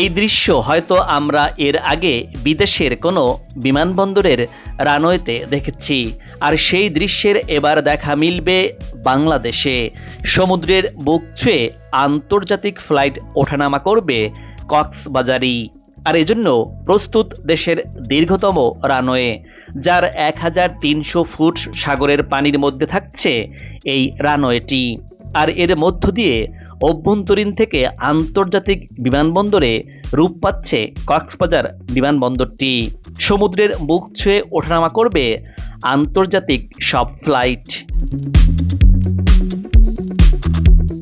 এই দৃশ্য হয়তো আমরা এর আগে বিদেশের কোনো বিমানবন্দরের রানওয়েতে দেখেছি। আর সেই দৃশ্যের এবার দেখা মিলবে বাংলাদেশে। সমুদ্রের বুক ছুঁয়ে আন্তর্জাতিক ফ্লাইট ওঠানামা করবে কক্সবাজারি আর এজন্য প্রস্তুত দেশের দীর্ঘতম রানওয়ে, যার এক হাজার তিনশো ফুট সাগরের পানির মধ্যে থাকছে এই রানওয়েটি। আর এর মধ্য দিয়ে অভ্যন্তরীণ থেকে আন্তর্জাতিক বিমানবন্দরে রূপ পাচ্ছে কক্সবাজার বিমানবন্দরটি। সমুদ্রের মুখ ছুঁয়ে ওঠানামা করবে আন্তর্জাতিক সব ফ্লাইট।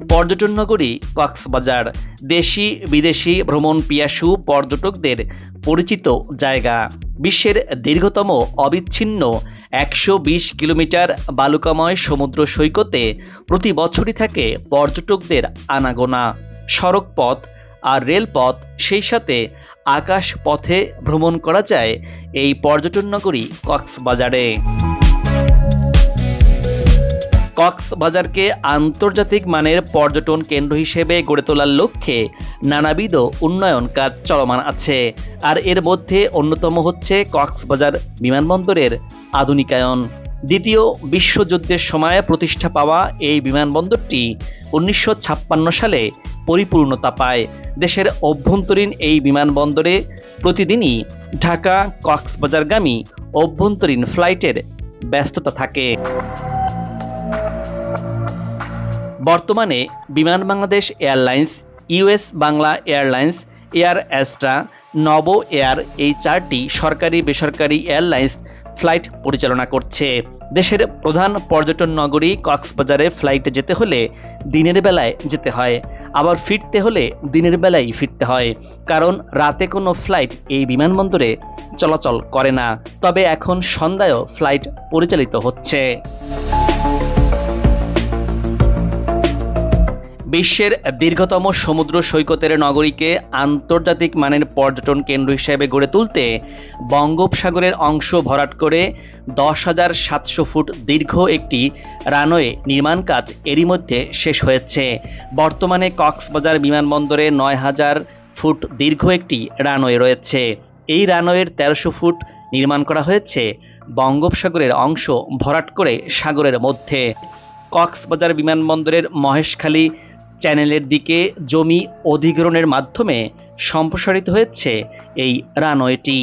পর্যটন নগরী কক্সবাজার, দেশি বিদেশি ভ্রমণ পিয়াসু পর্যটকদের পরিচিত জায়গা। বিশ্বের দীর্ঘতম অবিচ্ছিন্ন একশো বিশ কিলোমিটার বালুকাময় সমুদ্র সৈকতে প্রতি বছরই থাকে পর্যটকদের আনাগোনা। সড়ক পথ আর রেলপথ সেই সাথে আকাশ পথে ভ্রমণ করা যায় এই পর্যটন নগরী কক্সবাজারে। কক্সবাজারকে আন্তর্জাতিক মানের পর্যটন কেন্দ্র হিসেবে গড়ে তোলার লক্ষ্যে নানাবিধ উন্নয়ন কাজ চলমান আছে। আর এর মধ্যে অন্যতম হচ্ছে কক্সবাজার বিমানবন্দরের আধুনিকায়ন। দ্বিতীয় বিশ্বযুদ্ধের সময় প্রতিষ্ঠা পাওয়া এই বিমানবন্দরটি উনিশশো ছাপ্পান্ন সালে পরিপূর্ণতা পায়। দেশের অভ্যন্তরীণ এই বিমানবন্দরে প্রতিদিনই ঢাকা কক্সবাজারগামী অভ্যন্তরীণ ফ্লাইটের ব্যস্ততা থাকে। বর্তমানে Biman Bangladesh Airlines US Bangla Airlines, Air Astra Novo Air এই চারটি সরকারি বেসরকারি এয়ারলাইন্স ফ্লাইট পরিচালনা করছে। দেশের প্রধান পর্যটন নগরী কক্সবাজারে ফ্লাইটে যেতে হলে দিনের বেলায় যেতে হয়, আবার ফিরতে হলে দিনের বেলায় ফিরতে হয়, কারণ রাতে কোনো ফ্লাইট এই বিমানবন্দরে চলাচল করে না। তবে এখন সন্ধ্যায়ও ফ্লাইট পরিচালিত হচ্ছে। বিশ্বের দীর্ঘতম সমুদ্র সৈকতের নগরীকে আন্তর্জাতিক মানের পর্যটন কেন্দ্র হিসেবে গড়ে তুলতে বঙ্গোপসাগরের অংশ ভরাট করে দশ হাজার সাতশো ফুট দীর্ঘ একটি রানওয়ে নির্মাণ কাজ এরই মধ্যে শেষ হয়েছে। বর্তমানে কক্সবাজার বিমানবন্দরে নয় হাজার ফুট দীর্ঘ একটি রানওয়ে রয়েছে। এই রানওয়ের তেরোশো ফুট নির্মাণ করা হয়েছে। বঙ্গোপসাগরের অংশ ভরাট করে সাগরের মধ্যে। কক্সবাজার বিমানবন্দরের মহেশখালী চ্যানেলের দিকে জমি অধিগ্রহণের মাধ্যমে সম্প্রসারিত হয়েছে এই রানওয়েটি।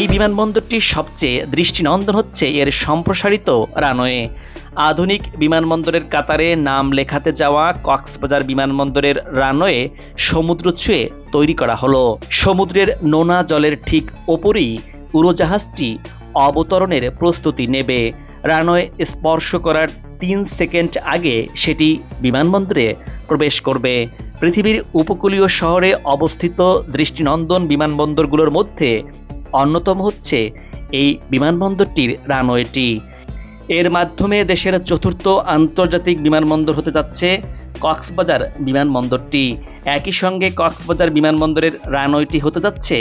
এই বিমানবন্দরটির সবচেয়ে দৃষ্টিনন্দন হচ্ছে এর সম্প্রসারিত রানওয়ে। আধুনিক বিমানবন্দরের কাতারে নাম লেখাতে যাওয়া কক্সবাজার বিমানবন্দরের রানওয়ে সমুদ্র ছুঁয়ে তৈরি করা হলো। সমুদ্রের নোনা জলের ঠিক ওপরেই উড়োজাহাজটি অবতরণের প্রস্তুতি নেবে। রানওয়ে স্পর্শ করার তিন সেকেন্ড আগে সেটি বিমানবন্দরে প্রবেশ করবে। পৃথিবীর উপকূলীয় শহরে অবস্থিত দৃষ্টিনন্দন বিমানবন্দরগুলোর মধ্যে অন্যতম হচ্ছে এই বিমানবন্দরটির রানওয়েটি। এর মাধ্যমে দেশের চতুর্থ আন্তর্জাতিক বিমানবন্দর হতে যাচ্ছে কক্সবাজার বিমানবন্দরটি। একই সঙ্গে কক্সবাজার বিমানবন্দরের রানওয়েটি হতে যাচ্ছে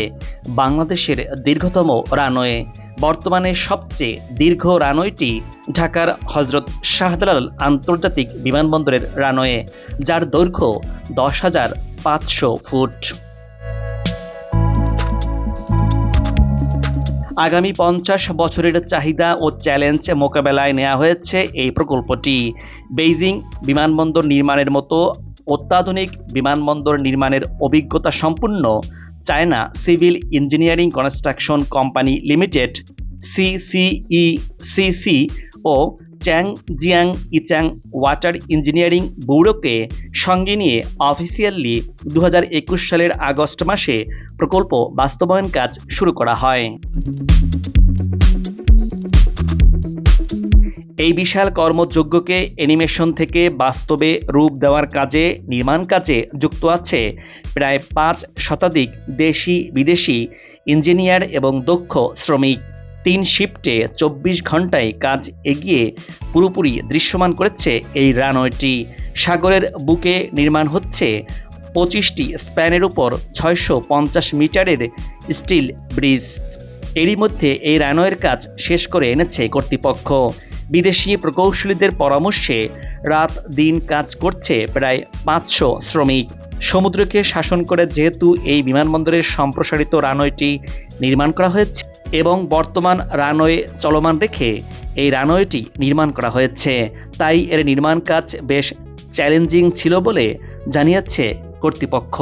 বাংলাদেশের দীর্ঘতম রানওয়ে। বর্তমানে সবচেয়ে দীর্ঘ রানওয়েটি ঢাকার হজরত শাহজালাল আন্তর্জাতিক বিমানবন্দরের রানওয়ে, যার দৈর্ঘ্য দশ হাজার পাঁচশো ফুট। আগামী পঞ্চাশ বছরের চাহিদা ও চ্যালেঞ্জ মোকাবেলায় নেওয়া হয়েছে এই প্রকল্পটি। বেইজিং বিমানবন্দর নির্মাণের মতো অত্যাধুনিক বিমানবন্দর নির্মাণের অভিজ্ঞতা সম্পন্ন China civil engineering construction company limited CCECC ও Chang Jiang Yichang water engineering ব্যুরোকে সঙ্গে নিয়ে অফিসিয়ালি দু হাজার একুশ সালের আগস্ট মাসে প্রকল্প বাস্তবায়ন কাজ শুরু করা হয়। এই বিশাল কর্মযজ্ঞকে অ্যানিমেশন থেকে বাস্তবে রূপ দেওয়ার কাজে, নির্মাণ কাজে যুক্ত আছে প্রায় পাঁচ শতাধিক দেশি, বিদেশি ইঞ্জিনিয়ার এবং দক্ষ শ্রমিক। তিন শিফটে চব্বিশ ঘন্টায় কাজ এগিয়ে পুরোপুরি দৃশ্যমান করেছে এই রানওয়েটি। সাগরের বুকে নির্মাণ হচ্ছে পঁচিশটি স্প্যানের উপর ছয়শো পঞ্চাশ মিটারের স্টিল ব্রিজ। এরই মধ্যে এই রানওয়ের কাজ শেষ করে এনেছে কর্তৃপক্ষ। বিদেশি প্রকৌশলীদের পরামর্শে রাত দিন কাজ করছে প্রায় পাঁচশো শ্রমিক। সমুদ্রকে শাসন করে যেহেতু এই বিমানবন্দরের সম্প্রসারিত রানওয়েটি নির্মাণ করা হয়েছে এবং বর্তমান রানওয়ে চলমান রেখে এই রানওয়েটি নির্মাণ করা হয়েছে, তাই এর নির্মাণ কাজ বেশ চ্যালেঞ্জিং ছিল বলে জানিয়েছে কর্তৃপক্ষ।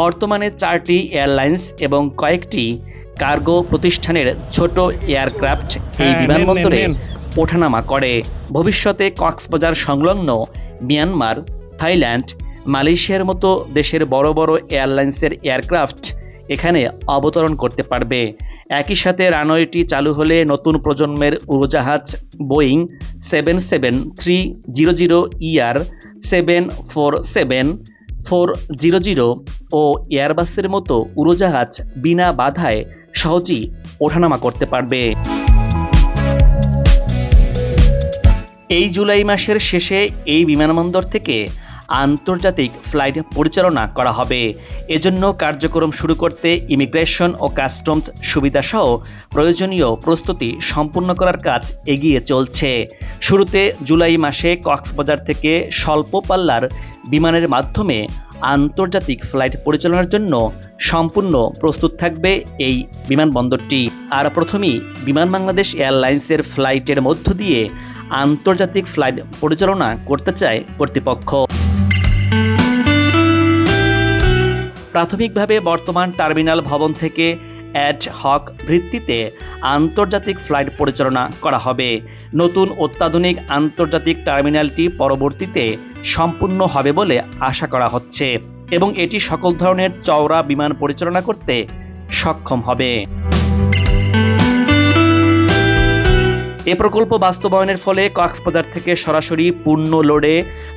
বর্তমানে চারটি এয়ারলাইন্স এবং কয়েকটি কার্গো প্রতিষ্ঠানের ছোট এয়ারক্রাফট এই হ্যাঁ, বিমানবন্দরে ওঠানামা করে। ভবিষ্যতে কক্সবাজার সংলগ্ন মিয়ানমার থাইল্যান্ড মালয়েশিয়ার মতো দেশের বড় বড় এয়ারলাইন্সের এয়ারক্রাফট এখানে অবতরণ করতে পারবে। একই সাথে রানওয়েটি চালু হলে নতুন প্রজন্মের উড়োজাহাজ Boeing seven seven three zero zero ER seven four seven four zero zero ও এয়ারবাসের মতো উড়োজাহাজ বিনা বাধায় সহজেই ওঠানামা করতে পারবে। এই জুলাই মাসের শেষে এই বিমানবন্দর থেকে আন্তর্জাতিক ফ্লাইট পরিচালনা করা হবে। এজন্য কার্যক্রম শুরু করতে ইমিগ্রেশন ও কাস্টমস সুবিধাসহ প্রয়োজনীয় প্রস্তুতি সম্পূর্ণ করার কাজ এগিয়ে চলছে। শুরুতে জুলাই মাসে কক্সবাজার থেকে স্বল্প পাল্লার বিমানের মাধ্যমে আন্তর্জাতিক ফ্লাইট পরিচালনার জন্য সম্পূর্ণ প্রস্তুত থাকবে এই বিমানবন্দরটি। আর প্রথমেই বিমান বাংলাদেশ এয়ারলাইন্সের ফ্লাইটের মধ্য দিয়ে আন্তর্জাতিক ফ্লাইট পরিচালনা করতে চায় কর্তৃপক্ষ। প্রাথমিকভাবে বর্তমান টার্মিনাল ভবন থেকে অ্যাড হক ভিত্তিতে আন্তর্জাতিক ফ্লাইট পরিচালনা করা হবে। নতুন অত্যাধুনিক আন্তর্জাতিক টার্মিনালটি পরবর্তীতে সম্পূর্ণ হবে বলে আশা করা হচ্ছে এবং এটি সকল ধরনের চওড়া বিমান পরিচালনা করতে সক্ষম হবে। এ প্রকল্প বাস্তবায়নের ফলে কক্সবাজার থেকে সরাসরি পূর্ণ লোডে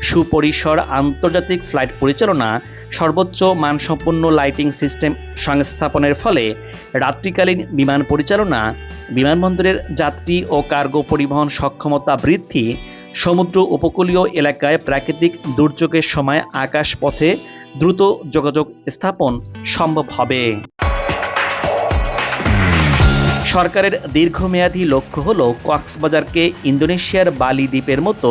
সুপরিসর আন্তর্জাতিক ফ্লাইট পরিচালনা সর্বোচ্চ মানসম্পন্ন লাইটিং সিস্টেম সংস্থাপনের ফলে রাত্রিকালীন বিমান পরিচালনা, বিমানবন্দরের যাত্রী ও কার্গো পরিবহন সক্ষমতা বৃদ্ধি, সমুদ্র উপকূলীয় এলাকায় প্রাকৃতিক দুর্যোগের সময় আকাশ পথে দ্রুত যোগাযোগ স্থাপন সম্ভব হবে। সরকারের দীর্ঘমেয়াদী লক্ষ্য হল কক্সবাজারকে ইন্দোনেশিয়ার বালি দ্বীপের মতো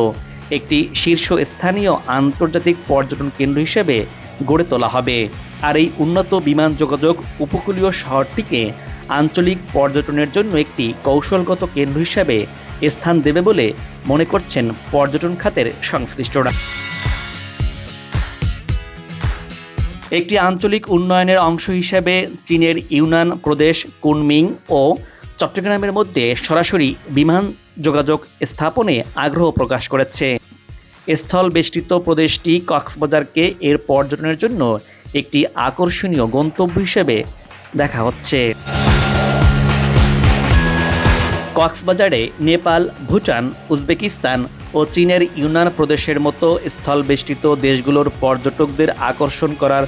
একটি শীর্ষস্থানীয় আন্তর্জাতিক পর্যটন কেন্দ্র হিসেবে গড়ে তোলা হবে। আর এই উন্নত বিমান যোগাযোগ উপকূলীয় শহরটিকে আঞ্চলিক পর্যটনের জন্য একটি কৌশলগত কেন্দ্র হিসাবে স্থান দেবে বলে মনে করছেন পর্যটন খাতের সংশ্লিষ্টরা। একটি আঞ্চলিক উন্নয়নের অংশ হিসেবে চীনের ইউনান প্রদেশ, কুনমিং ও চট্টগ্রামের মধ্যে সরাসরি বিমান যোগাযোগ স্থাপনে আগ্রহ প্রকাশ করেছে। স্থল বেষ্টিত প্রদেশটি কক্সবাজারকে এর পর্যটনের জন্য একটি আকর্ষণীয় গন্তব্য হিসেবে দেখা হচ্ছে। কক্সবাজারে নেপাল, ভুটান, উজবেকিস্তান ও চীনের ইউনান প্রদেশের মতো স্থলবেষ্টিত দেশগুলোর পর্যটকদের আকর্ষণ করার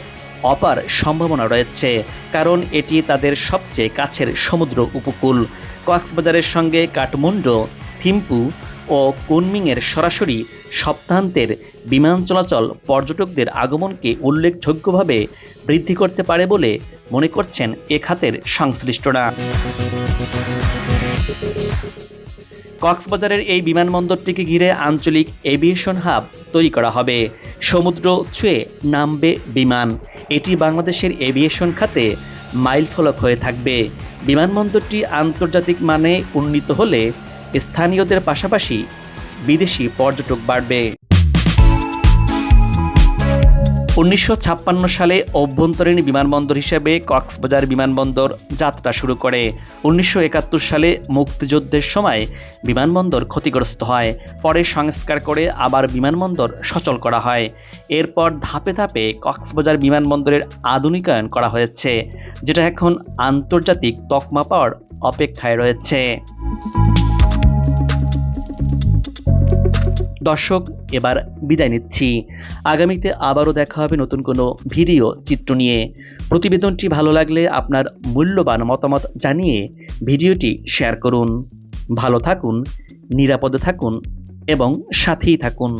অপার সম্ভাবনা রয়েছে, কারণ এটি তাদের সবচেয়ে কাছের সমুদ্র উপকূল। কক্সবাজারের সঙ্গে কাঠমান্ডু, থিম্পু ও কুনমিংয়ের সরাসরি সপ্তাহান্তের বিমান চলাচল পর্যটকদের আগমনকে উল্লেখযোগ্যভাবে বৃদ্ধি করতে পারে বলে মনে করছেন এ খাতের সংশ্লিষ্টরা। কক্সবাজারের এই বিমানবন্দরটিকে ঘিরে আঞ্চলিক এভিয়েশন হাব তৈরি করা হবে। সমুদ্র ছুঁয়ে নামবে বিমান। এটি বাংলাদেশের এভিয়েশন খাতে মাইলফলক হয়ে থাকবে। বিমানবন্দরটি আন্তর্জাতিক মানে উন্নীত হলে স্থানীয়দের পাশাপাশি বিদেশি পর্যটক বাড়বে। উনিশশো ছাপ্পান্ন সালে অভ্যন্তরীণ বিমানবন্দর হিসেবে কক্সবাজার বিমানবন্দর যাত্রা শুরু করে। উনিশশো একাত্তর সালে মুক্তিযুদ্ধের সময় বিমানবন্দর ক্ষতিগ্রস্ত হয়। পরে সংস্কার করে আবার বিমানবন্দর সচল করা হয়। এরপর ধাপে ধাপে কক্সবাজার বিমানবন্দরের আধুনিকায়ন করা হয়েছে, যেটা এখন আন্তর্জাতিক তকমা পাওয়ার অপেক্ষায় রয়েছে। দর্শক, এবার বিদায় নিচ্ছি। আগামীতে আবারও দেখা হবে নতুন কোনো ভিডিও চিত্র নিয়ে। প্রতিবেদনটি ভালো লাগলে আপনার মূল্যবান মতামত জানিয়ে ভিডিওটি শেয়ার করুন। ভালো থাকুন, নিরাপদে থাকুন এবং সাথেই থাকুন।